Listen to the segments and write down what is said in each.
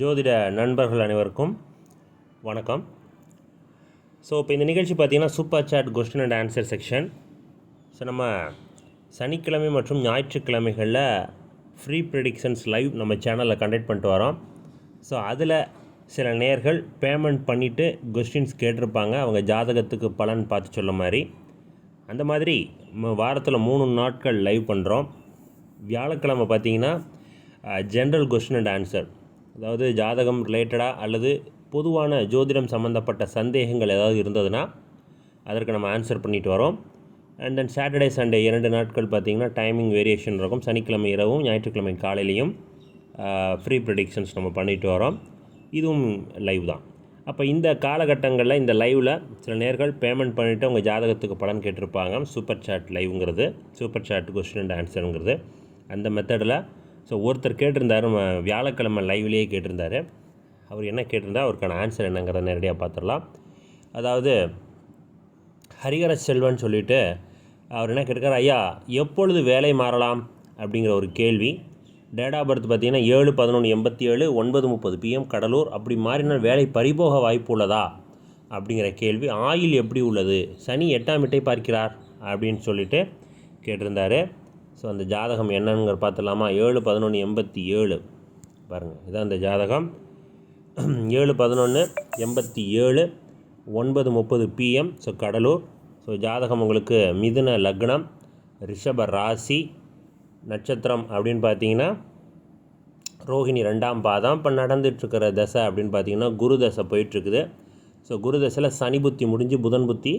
ஜோதிட நண்பர்கள் அனைவருக்கும் வணக்கம். ஸோ இப்போ இந்த நிகழ்ச்சி பார்த்திங்கன்னா super chat question and answer section so நம்ம சனிக்கிழமை மற்றும் ஞாயிற்றுக்கிழமைகளில் ஃப்ரீ ப்ரெடிக்ஷன்ஸ் லைவ் நம்ம சேனலில் கண்டக்ட் பண்ணிட்டு வரோம். ஸோ அதில் சில நேர்கள் பேமெண்ட் பண்ணிவிட்டு கொஸ்டின்ஸ் கேட்டிருப்பாங்க. அவங்க ஜாதகத்துக்கு பலன் பார்த்து சொல்ல மாதிரி. அந்த மாதிரி வாரத்தில் மூணு நாட்கள் லைவ் பண்ணுறோம் வியாழக்கிழமை பார்த்தீங்கன்னா ஜென்ரல் கொஸ்டின் அண்ட் ஆன்சர் அதாவது ஜாதகம் ரிலேட்டடாக அல்லது பொதுவான ஜோதிடம் சம்மந்தப்பட்ட சந்தேகங்கள் ஏதாவது இருந்ததுன்னா அதற்கு நம்ம ஆன்சர் பண்ணிட்டு வரோம். அண்ட் தென் சாட்டர்டே சண்டே இரண்டு நாட்கள் பார்த்திங்கன்னா டைமிங் வேரியேஷன் இருக்கும். சனிக்கிழமை இரவும் ஞாயிற்றுக்கிழமை காலையிலையும் ஃப்ரீ ப்ரெடிக்ஷன்ஸ் நம்ம பண்ணிட்டு வரோம். இதுவும் லைவ் தான். அப்போ இந்த காலகட்டங்களில் இந்த லைவில் சில நேர்கள் பேமெண்ட் பண்ணிவிட்டு உங்கள் ஜாதகத்துக்கு பலன் கேட்டிருப்பாங்க. சூப்பர் சாட் லைவ்ங்கிறது சூப்பர் சாட் கொஸ்டின் அண்ட் ஆன்சருங்கிறது அந்த மெத்தடில் ஸோ ஒருத்தர் கேட்டிருந்தார் நம்ம வியாழக்கிழமை லைவ்லேயே கேட்டிருந்தார். அவர் என்ன கேட்டிருந்தா அவருக்கான ஆன்சர் என்னங்கிறத நேரடியாக பார்த்துடலாம். அதாவது ஹரிகர செல்வன் சொல்லிட்டு அவர் என்ன கேட்டிருக்கார்? ஐயா எப்பொழுது வேலை மாறலாம்? அப்படிங்கிற ஒரு கேள்வி. டேட் ஆஃப் பர்த் பார்த்தீங்கன்னா ஏழு பதினொன்று எண்பத்தி ஏழு ஒன்பது முப்பது பிஎம் கடலூர். அப்படி மாறினால் வேலை பறிபோக வாய்ப்பு உள்ளதா? அப்படிங்கிற கேள்வி. ஆயில் எப்படி உள்ளது? சனி எட்டாம் இட்டை பார்க்கிறார் அப்படின்னு சொல்லிட்டு கேட்டிருந்தார். ஸோ அந்த ஜாதகம் என்னங்கிற பார்த்துலாமா ஏழு பதினொன்று எண்பத்தி ஏழு. பாருங்கள் இதான் அந்த ஜாதகம். ஏழு பதினொன்று எண்பத்தி ஏழு ஒன்பது முப்பது பிஎம் ஸோ கடலூர். ஸோ ஜாதகம் உங்களுக்கு மிதுன லக்னம் ரிஷப ராசி நட்சத்திரம் அப்படின்னு பார்த்தீங்கன்னா ரோஹிணி ரெண்டாம் பாதம். இப்போ நடந்துட்டுருக்கிற தசை அப்படின்னு பார்த்தீங்கன்னா குரு தசை போயிட்டுருக்குது. ஸோ குரு தசையில் சனி புத்தி முடிஞ்சு புதன் புத்தி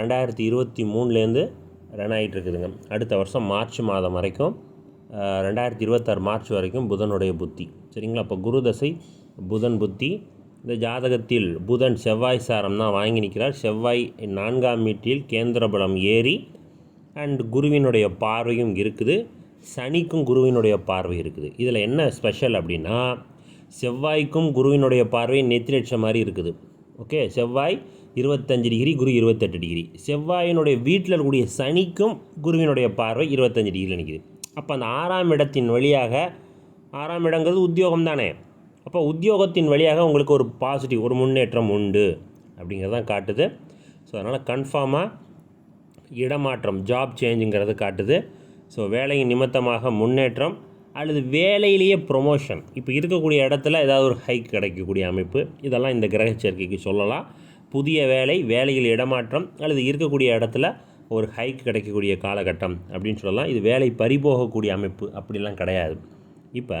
ரெண்டாயிரத்தி இருபத்தி மூணுலேருந்து ரன் ஆகிட்டுருக்குதுங்க அடுத்த வருஷம் மார்ச் மாதம் வரைக்கும் ரெண்டாயிரத்தி இருபத்தாறு மார்ச் வரைக்கும் புதனுடைய புத்தி. சரிங்களா? அப்போ குரு தசை புதன் புத்தி. இந்த ஜாதகத்தில் புதன் செவ்வாய் சாரம் தான் வாங்கி நிற்கிறார். செவ்வாய் நான்காம் வீட்டில் கேந்திரபலம் ஏறி அண்ட் குருவினுடைய பார்வையும் இருக்குது. சனிக்கும் குருவினுடைய பார்வை இருக்குது. இதில் என்ன ஸ்பெஷல் அப்படின்னா செவ்வாய்க்கும் குருவினுடைய பார்வை நெத்திரட்ச மாதிரி இருக்குது. ஓகே செவ்வாய் இருபத்தஞ்சு டிகிரி குரு இருபத்தெட்டு டிகிரி. செவ்வாயினுடைய வீட்டில் இருக்கக்கூடிய சனிக்கும் குருவினுடைய பார்வை இருபத்தஞ்சு டிகிரியில் நிற்கிது அப்போ அந்த ஆறாம் இடத்தின் வழியாக ஆறாம் இடங்கிறது உத்தியோகம் தானே? அப்போ உத்தியோகத்தின் வழியாக உங்களுக்கு ஒரு பாசிட்டிவ் ஒரு முன்னேற்றம் உண்டு அப்படிங்கிறதான் காட்டுது. ஸோ அதனால் கன்ஃபார்மாக இடமாற்றம் ஜாப் சேஞ்சுங்கிறது காட்டுது. ஸோ வேலையின் நிமித்தமாக முன்னேற்றம் அல்லது வேலையிலேயே ப்ரொமோஷன் இப்போ இருக்கக்கூடிய இடத்துல ஏதாவது ஒரு ஹைக் கிடைக்கக்கூடிய அமைப்பு. இதெல்லாம் இந்த கிரக சேர்க்கைக்கு சொல்லலாம். புதிய வேலை வேலையில் இடமாற்றம் அல்லது இருக்கக்கூடிய இடத்துல ஒரு ஹைக் கிடைக்கக்கூடிய காலகட்டம் அப்படின்னு சொல்லலாம். இது வேலை பறிபோகக்கூடிய அமைப்பு அப்படிலாம் கிடையாது. இப்போ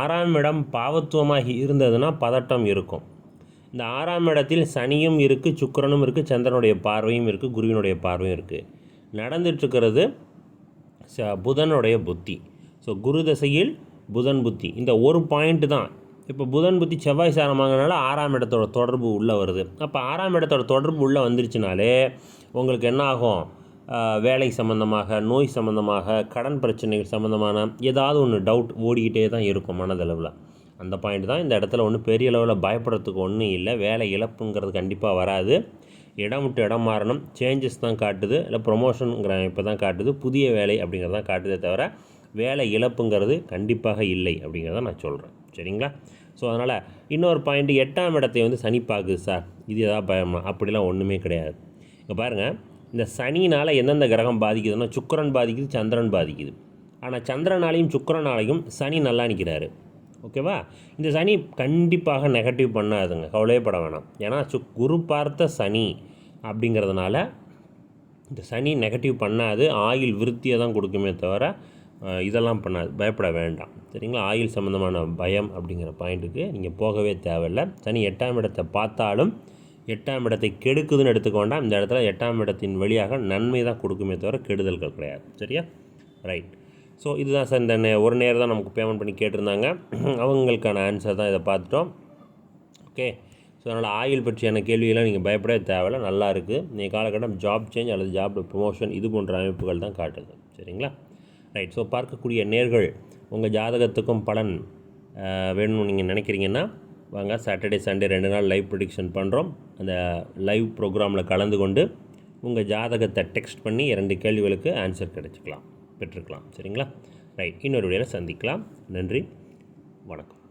ஆறாம் இடம் பாவத்துவமாக இருந்ததுன்னா பதட்டம் இருக்கும். இந்த ஆறாம் இடத்தில் சனியும் இருக்குது சுக்கரனும் இருக்குது சந்திரனுடைய பார்வையும் இருக்குது குருவினுடைய பார்வையும் இருக்குது நடந்துட்டுருக்கிறது ச புதனுடைய புத்தி. ஸோ குரு தசையில் புதன் புத்தி. இந்த ஒரு பாயிண்ட்டு தான். இப்போ புதன் புத்தி செவ்வாய் சாரமாகனால ஆறாம் இடத்தோட தொடர்பு உள்ளே வருது. அப்போ ஆறாம் இடத்தோட தொடர்பு உள்ளே வந்துருச்சுனாலே உங்களுக்கு என்ன ஆகும்? வேலை சம்மந்தமாக நோய் சம்மந்தமாக கடன் பிரச்சனைகள் சம்மந்தமான ஏதாவது ஒன்று டவுட் ஓடிக்கிட்டே தான் இருக்கும் மனதளவில். அந்த பாயிண்ட் தான் இந்த இடத்துல ஒன்றும் பெரிய அளவில் பயப்படுறதுக்கு ஒன்றும் இல்லை. வேலை இழப்புங்கிறது கண்டிப்பாக வராது. இடம் விட்டு இடம் மாறணும். சேஞ்சஸ் தான் காட்டுது. இல்லை ப்ரொமோஷனுங்கிற இப்போ தான் காட்டுது. புதிய வேலை அப்படிங்கிறது தான் காட்டுதே தவிர வேலை இழப்புங்கிறது கண்டிப்பாக இல்லை அப்படிங்கிறத நான் சொல்கிறேன் சரிங்களா? ஸோ அதனால் இன்னொரு பாயிண்ட் எட்டாம் இடத்தை வந்து சனி பார்க்குது சார் இது எதாவது பயமா? அப்படிலாம் ஒன்றுமே கிடையாது. இப்போ பாருங்கள் இந்த சனினால் எந்தெந்த கிரகம் பாதிக்குதுன்னா சுக்கரன் பாதிக்குது சந்திரன் பாதிக்குது. ஆனால் சந்திரனாலையும் சுக்கரனாலையும் சனி நல்லா நிற்கிறாரு ஓகேவா இந்த சனி கண்டிப்பாக நெகட்டிவ் பண்ணாதுங்க. கவலையப்பட வேணாம். ஏன்னா சு குரு பார்த்த சனி அப்படிங்கிறதுனால இந்த சனி நெகட்டிவ் பண்ணாது. ஆயில் விருத்தியை தான் கொடுக்குமே தவிர இதெல்லாம் பண்ணாது. பயப்பட வேண்டாம். சரிங்களா? ஆயில் சம்மந்தமான பயம் அப்படிங்கிற பாயிண்ட்டுக்கு நீங்கள் போகவே தேவையில்லை. சனி எட்டாம் இடத்தை பார்த்தாலும் எட்டாம் இடத்தை கெடுக்குதுன்னு எடுத்துக்க வேண்டாம். இந்த இடத்துல எட்டாம் இடத்தின் வழியாக நன்மை தான் கொடுக்குமே தவிர கெடுதல்கள் கிடையாது. சரியா? ரைட் ஸோ இதுதான் சார். இந்த ஒரு நேரம் தான் நமக்கு பேமெண்ட் பண்ணி கேட்டிருந்தாங்க. அவங்களுக்கான ஆன்சர் தான் இதை பார்த்துட்டோம். ஓகே ஸோ அதனால் ஆயில் பற்றியான கேள்வியெல்லாம் நீங்கள் பயப்படவே தேவையில்ல. நல்லா இருக்குது நீங்கள் காலகட்டம் ஜாப் சேஞ்ச் அல்லது ஜாப் ப்ரொமோஷன் இது போன்ற அமைப்புகள் தான் காட்டுது. சரிங்களா? ரைட் ஸோ பார்க்கக்கூடிய நேர்கள் உங்கள் ஜாதகத்துக்கும் பலன் வேணும்னு நீங்கள் நினைக்கிறீங்கன்னா வாங்க சாட்டர்டே சண்டே ரெண்டு நாள் லைவ் ப்ரொடிக்ஷன் பண்ணுறோம் அந்த லைவ் ப்ரோக்ராமில் கலந்து கொண்டு உங்கள் ஜாதகத்தை டெக்ஸ்ட் பண்ணி இரண்டு கேள்விகளுக்கு ஆன்சர் கிடைச்சிக்கலாம் பெற்றுக்கலாம் சரிங்களா? ரைட் இன்னொரு வீடியோவில் சந்திக்கலாம். நன்றி வணக்கம்.